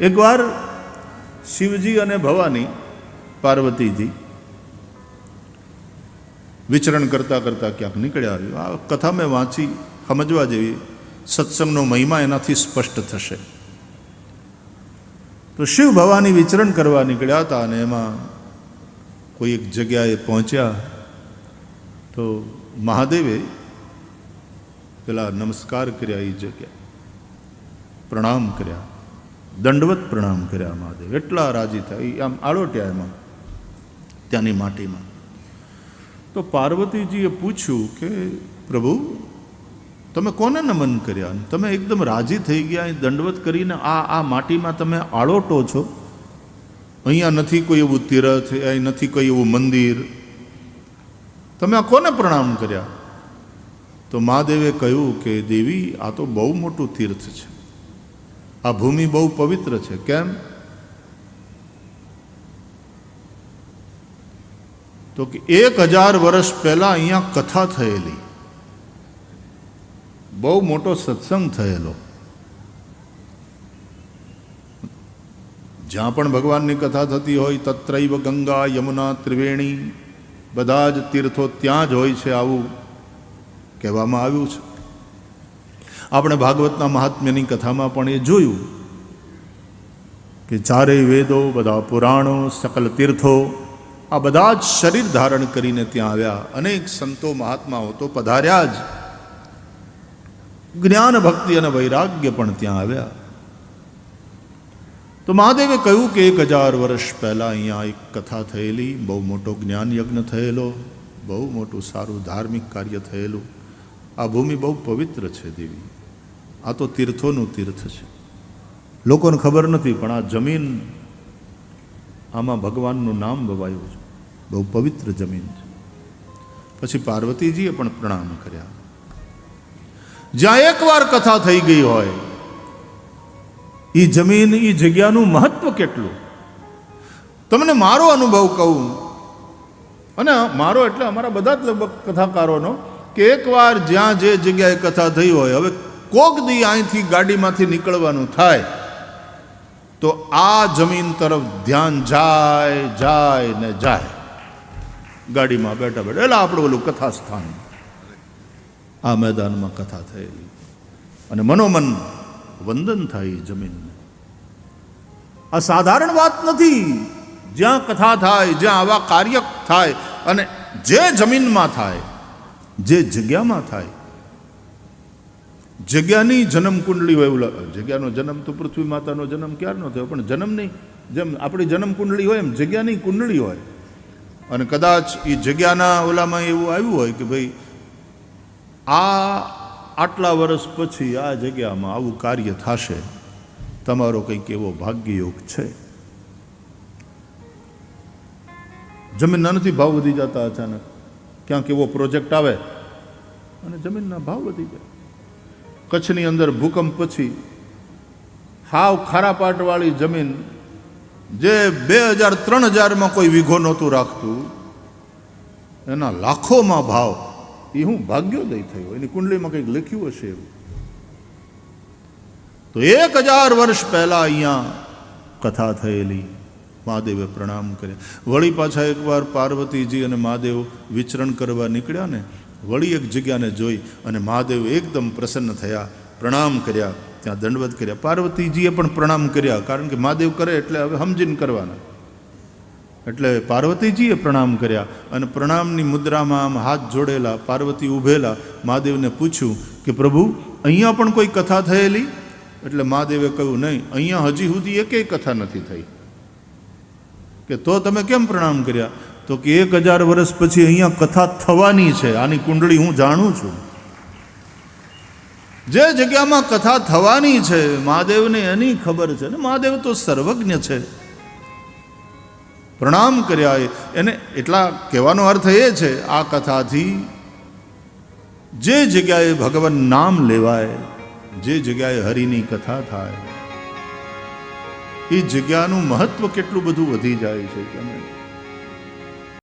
એકવાર શિવજી અને ભવાની પાર્વતીજી વિચરણ કરતા કરતા ક્યાંક નીકળ્યા આ કથા મેં વાંચી, સમજવા જેવી, સત્સંગનો મહિમા એનાથી સ્પષ્ટ થશે. તો શિવ ભવાની વિચરણ કરવા નીકળ્યા હતા અને એમાં કોઈ એક જગ્યાએ પહોંચ્યા, તો મહાદેવે પેલા નમસ્કાર કર્યા એ જગ્યા પ્રણામ કર્યા. દંડવત પ્રણામ કર્યા મહાદેવ. એટલા રાજી થાય. આમ આળોટ્યા એમાં, ત્યાંની માટીમાં. તો પાર્વતીજીએ પૂછ્યું કે, પ્રભુ, તમે કોને નમન કર્યા? તમે એકદમ રાજી થઈ ગયા દંડવત કરીને આ આ માટીમાં તમે આળોટો છો? અહીંયા નથી કોઈ એવું તીરથ, અહીં નથી કોઈ એવું મંદિર. તમે આ કોને પ્રણામ કર્યા? તો મહાદેવે કહ્યું કે, દેવી, આ તો બહુ મોટું તીર્થ છે. આ ભૂમિ બહુ પવિત્ર છે. કેમ? તો કે એક હજાર વર્ષ પહેલા અહીંયા કથા થયેલી. બહુ મોટો સત્સંગ થયેલો. જ્યાં પણ ભગવાનની કથા થતી હોય, તત્રૈવ ગંગા યમુના ત્રિવેણી, બધા જ તીર્થો ત્યાં જ હોય છે આવું કહેવામાં આવ્યું છે. આપણે ભાગવતના મહાત્મ્યની કથામાં પણ એ જોયું કે ચારેય વેદો, બધા પુરાણો, સકલ તીર્થો, આ બધા જ શરીર ધારણ કરીને ત્યાં આવ્યા. અનેક સંતો, મહાત્માઓ તો પધાર્યા જ. જ્ઞાન, ભક્તિ અને વૈરાગ્ય પણ ત્યાં આવ્યા. તો મહાદેવે કહ્યું કે એક હજાર વર્ષ પહેલાં અહીંયા એક કથા થયેલી, બહુ મોટો જ્ઞાન યજ્ઞ થયેલો, બહુ મોટું સારું ધાર્મિક કાર્ય થયેલું. આ ભૂમિ બહુ પવિત્ર છે દેવી. આ તો તીર્થોનું તીર્થ છે. લોકોને ખબર નથી, પણ આ જમીન, આમાં ભગવાનનું નામ વવાયું છે. બહુ પવિત્ર જમીન છે. પછી પાર્વતીજીએ પણ પ્રણામ કર્યા. જ્યાં એકવાર કથા થઈ ગઈ હોય એ જમીન એ જગ્યાનું મહત્વ કેટલું? તમને મારો અનુભવ કહું. અને મારો એટલે અમારા બધા જ લગભગ કથાકારોનો, કે એકવાર જ્યાં જે જગ્યાએ કથા થઈ હોય, હવે કોક દી અહીંથી ગાડીમાંથી નીકળવાનું થાય, તો આ જમીન તરફ ધ્યાન જાય જાય ને જાય. ગાડીમાં બેઠા બેઠા એટલે આપણું ઓલું કથા સ્થાન આ મેદાનમાં કથા થયેલી. અને મનોમન વંદન થાય જમીનને. આ સાધારણ વાત નથી. જ્યાં કથા થાય, જ્યાં આવા કાર્ય થાય, અને જે જમીનમાં થાય, જે જગ્યામાં થાય જગ્યાની જન્મ કુંડળી હોય એવું જગ્યાનો જન્મ તો પૃથ્વી માતાનો જન્મ ક્યારનો થયો? પણ જન્મની જેમ આપણી જન્મ કુંડળી હોય એમ જગ્યાની કુંડળી હોય. અને કદાચ એ જગ્યાના ઓલામાં એવું આવ્યું હોય કે ભાઈ આ આટલા વર્ષ પછી આ જગ્યામાં આવું કાર્ય થશે, તમારો કંઈક એવો ભાગ્યયોગ છે. જમીનના નથી ભાવ વધી જતા અચાનક. ક્યાંક એવો પ્રોજેક્ટ આવે અને જમીનના ભાવ વધી જાય. કચ્છની અંદર ભૂકંપ પછી હાવ ખારાપાટવાળી જમીન જે બે હજાર, ત્રણ હજારમાં કોઈ વીઘો નહોતું રાખતું, એના લાખોમાં ભાવ. એ હું ભાગ્યોદય થયો. એની કુંડલીમાં કંઈક લખ્યું હશે એવું. તો એક હજાર વર્ષ પહેલા અહીંયા કથા થયેલી. મહાદેવે પ્રણામ કર્યા. વળી પાછા એકવાર પાર્વતીજી અને મહાદેવ વિચરણ કરવા નીકળ્યા ને વળી એક જગ્યાને જોઈ અને મહાદેવ એકદમ પ્રસન્ન થયા, પ્રણામ કર્યા, ત્યાં દંડવત કર્યા. પાર્વતીજીએ પણ પ્રણામ કર્યા, કારણ કે મહાદેવ કરે એટલે હવે સમજીને કરવાના. એટલે પાર્વતીજીએ પ્રણામ કર્યા અને પ્રણામની મુદ્રામાં આમ હાથ જોડેલા, પાર્વતી ઊભેલા મહાદેવને પૂછ્યું કે પ્રભુ, અહીંયા પણ કોઈ કથા થયેલી? એટલે મહાદેવે કહ્યું, નહીં, અહીંયા હજી સુધી એકેય કથા નથી થઈ. કે તો તમે કેમ પ્રણામ કર્યા? તો કે એક હજાર વર્ષ પછી અહીંયા કથા થવાની છે. આની કુંડળી હું જાણું છું. જે જગ્યામાં કથા થવાની છે, મહાદેવને એની ખબર છે ને મહાદેવ તો સર્વજ્ઞ છે. પ્રણામ કર્યા એને એટલા કહેવાનો અર્થ એ છે, આ કથાથી જે જગ્યાએ ભગવાન નામ લેવાય, જે જગ્યાએ હરિની કથા થાય, એ જગ્યાનું મહત્વ કેટલું બધું વધી જાય છે કે